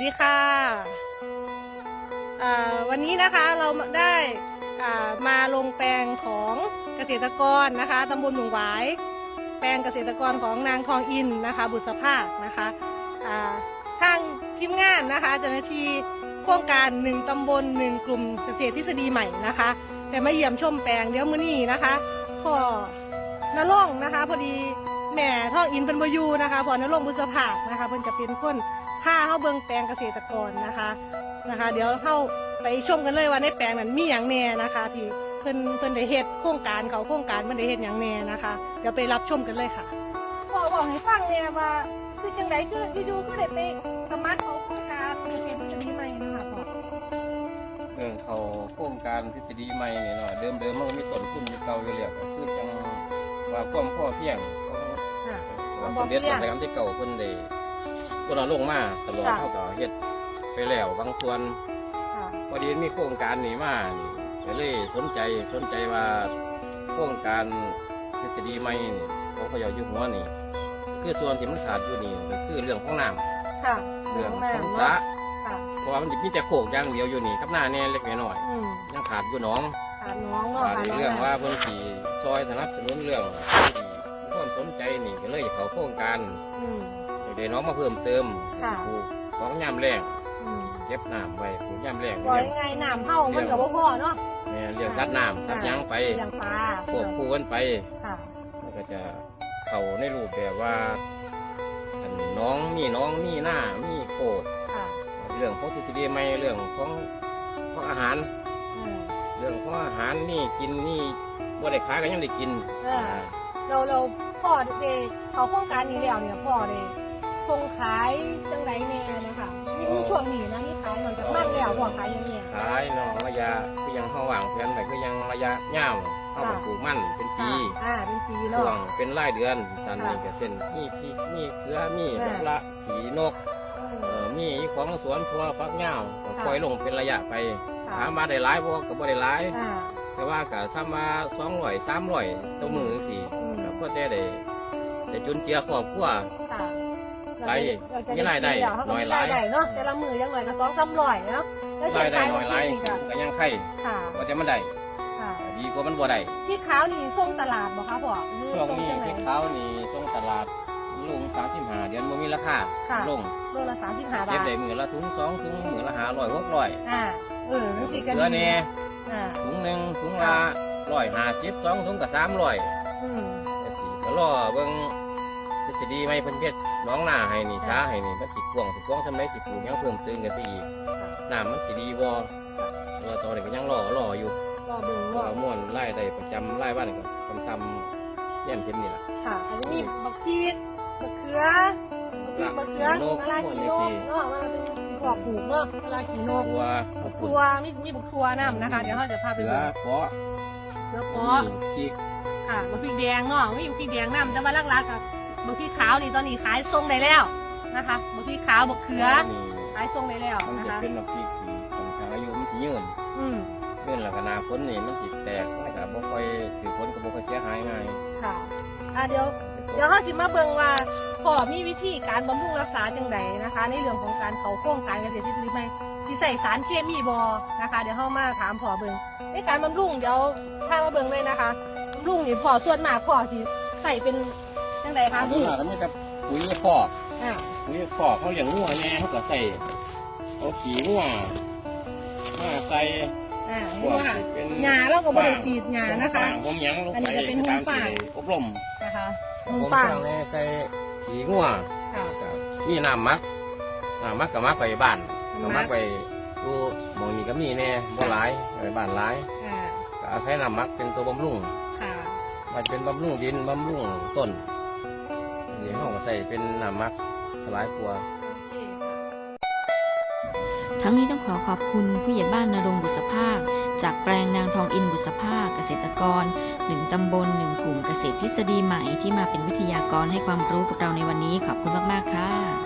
ดีค่ะวันนี้นะคะเราได้มาลงแปลงของเกษตรกรนะคะตำบลหมงหวาย แปลงเกษตรกรของนางคลองอินนะคะ บุษภาคนะคะทางทีมงานนะคะเจ้าหน้าที่โครงการหนึ่งตำบลหนึ่งกลุ่มเกษตรทฤษฎีใหม่นะคะ แต่มาเยี่ยมชมแปลงเดี๋ยวมื้อนี้นะคะพ่อนร่องนะคะ พอดีแม่ท่องอินเป็นบยูนะคะพอนร่องบุษภาคนะคะเพิ่นจะเป็นคน พาเข้าเบิงแปลงเกษตรกรนะคะนะคะ เดี๋ยวเข้าไปชมกันเลยว่าในแปลงนั้นมีอย่างแน่นะคะ ที่เพิ่นเพิ่นได้เฮ็ดโครงการเขาโครงการมันได้เฮ็ดอย่างแน่นะคะ เดี๋ยวไปรับชมกันเลยค่ะพอบอกให้ฟังเนี่ยว่าคือจังไดคืออยู่ๆก็ได้ไปสมัครเขาโครงการเกษตรทฤษฎีใหม่นะคะพ่อเรื่องเขาโครงการทฤษฎีใหม่นี่เนาะเดิมเดิมๆมันก็มีต้นทุนอยู่เก่าอยู่แล้วก็คือจังว่าความพ่อเพียงของค่ะว่าสมเด็จพระสังฆที่เก่าเพิ่นได้ ตัวเราลงมาตลอดค่ะเท่ากับเฮ็ดไปแล้วบางส่วนค่ะ พอดีมีโครงการนี้มานี่ก็เลยสนใจสนใจว่าโครงการทฤษฎีใหม่นี่ของพระเยาอยู่หัวนี่ คือส่วนที่มันขาดอยู่นี่ก็คือเรื่องของน้ำค่ะเรื่องแม่ของเนาะสระค่ะ เพราะว่ามันมีแต่โขกอย่างเดียวอยู่นี่กับหน้าแน่เล็กน้อยอืมยังขาดอยู่หน้อง ขาดน้องเนาะขาดขาดในน้องเรื่องแม่ว่าเพิ่นสีซอยสนับสนุนเรื่องที่ความสนใจนี่ก็เลยเขาโครงการอืม เดี๋ยวน้องมาเพิ่มเติมค่ะปลูกของยามแรงอืมเก็บน้ำไว้ปลูกยามแรงปล่อยเลี้ยงไงน้ำเฮามันกับพ่อเนาะแม่เลี้ยงสัตว์น้ำสัตว์หยางไปอย่างปลา ควบคู่กันไป ค่ะ มันก็จะเข้าในรูปแบบว่าอันน้องมีน้องมีหน้ามีโคดค่ะเรื่องของทฤษฎีใหม่เรื่องของของอาหาร อืม เรื่องของอาหารนี่กินนี่บ่ได้ขายก็ยังได้กินเออเราเราพ่อเดเขาโครงการนี้แล้วเนี่ยพ่อเดส่งขายจังไดแน่นะคะนี่มีช่วงนี้นะมีขายหลังจากมั่นแล้วพ่อขายยังไงขายเนาะระยะคือยังเฮาหว่างแผนไว้คือยังระยะยาวเฮาก็ค่ะปลูกมันเป็นปีอ่าเป็นปีช่เนาะวงเป็นรายเดือนสันค่ะนี่ก็เส้นมีพริกมีเกลือมีค่ะบักละขีนกอืมเอ่อมีของสวนทั่วฟักยาวก็ค่ะปล่อยลงเป็นระยะไปค่ะถามมาได้หลายบ่ก็บ่ได้หลายอ่าแต่ว่าก็ซ้ำมา200 300ต่อมือจังซี่อืมก็พอแต่ได้ได้จุนเจือครอบครัวค่ะ ไปเราจะมีรายได้เขาก็น้อยมีหลายรายได้เนาะแต่ละมือยังหน่อยก็สองสามร้อยเนาะแล้วเจ็รายได้ขายน้อยหลายนี่ก็ก็ยังไข่ค่ะว่าแต่มันได้ค่ะดีกว่ามันบ่ได้ที่ขาวนี่ส่งตลาดบ่คะพ่อหรือช่วงส่งนี้จังไหนที่เขานี่ส่งตลาดลง35เดือนบ่มีราคาค่ะ ลงโลละสามสิบห้าเก็บาบทได้มือละถุงสองถุงมือละห้าร้อยหกร้อยอ่าเออนี่สิกันเกลือแน่อ่าถุงหนึ่งถุงละร้อยห้าสิบสองถุงกับสามร้อย อืมแต่สิก็รอเบิ่ง จะดีไหมเพิ่นเพชรน้องหน้าให้นี่ช้าให้นี่มันสิกวางสิกวางทำไรสิปลูกยังเพิ่มเติมกันไปอีกค่ะน้ำมันสิดีบ่ตัวตอนนี้ก็ยังรอรออยู่ก็เบิ่งรอว่าม่วนไล่ได้ประจำไล่บ้านก็ทำทำเนี่ยเพ็นนี่แหละค่ะอาจจะมีบักพริกบักเขือบักพริกบักเขือโนกเวลาขีโนกเนาะเวลาเป็นพวกปลูกเนาะเวลาขีโนกตัวบักทัวมีมีบักทัวน้ำนะคะ เดี๋ยวเราจะพาไปเสืดูอเปาะเนื้อปอพริก ค่ะบักพริกแดงเนาะไม่อยู่พริกแดงน้ำแต่ว่าลักๆกับ บักพริกขาวนี่ตอนนี้ขายทรงได้แล้วนะคะบักพริกขาวบักเขือนี่ขายทรงได้แล้วมันนะจะคะเป็นแบบพริกที่ค่อนข้างอายุมันสิยืนอืมเพื่อนแล้วก็หนาฝนนี่มันสิแตกแล้วก็บ่ค่อยถือฝนก็บ่ค่อยเสียหายง่ายค่ะอะเดี๋ยว เดี๋ยวเราจะมาเบิ่งว่าพ่อมีวิธีการบำรุงรักษาจังไดนะคะ ในเรื่องของการเขาโครงการเกษตรทฤษฎีใหม่ที่ใส่สารเคมีบอนะคะ เดี๋ยวเรามาถามพ่อเบิ่งในการบำรุงเดี๋ยวพามาเบิ่งเลยนะคะบำรุงนี่พ่อส่วนมากพ่อที่ใส่เป็น จังไดคะอันนี้พี่ก็มีกับปุ๋ยคอกอ่าปุ๋ยคอกเขาอย่างงัวแน่เขาก็ใส่เอาขี้งัวมาใส่อ่าพนี่วกว่าที่เป็นหญ้าเราก็บ่ได้ฉีดหญ้านะคะ ผมหยังลงอันไปนี้จะเป็นหุ้มฟางตมที่อบรมนะคะมุผมมฟางสั่งแน่ใส่ขี้งัวค่ะก็มีน้ำมักน้ำมักก็มักไปบ้านก็มัมักกไปดูหมองนี้ก็มีแน่บ่หลายไปบ้านหลายอ่าก็อาศัยน้ำมักเป็นตัวบำรุงค่ะมันเป็นบำรุงดินบำรุงต้น อันนี้เขาก็ใส่เป็นน้ำมักสลายกลัว ทั้งนี้ต้องขอขอบคุณผู้ใหญ่บ้านนรงบุษภาค จากแปลงนางทองอินบุษภาคเกษตรกรหนึ่งตำบลหนึ่งกลุ่มเกษตรทฤษฎีใหม่ที่มาเป็นวิทยากรให้ความรู้กับเราในวันนี้ขอบคุณมาก ๆ ค่ะ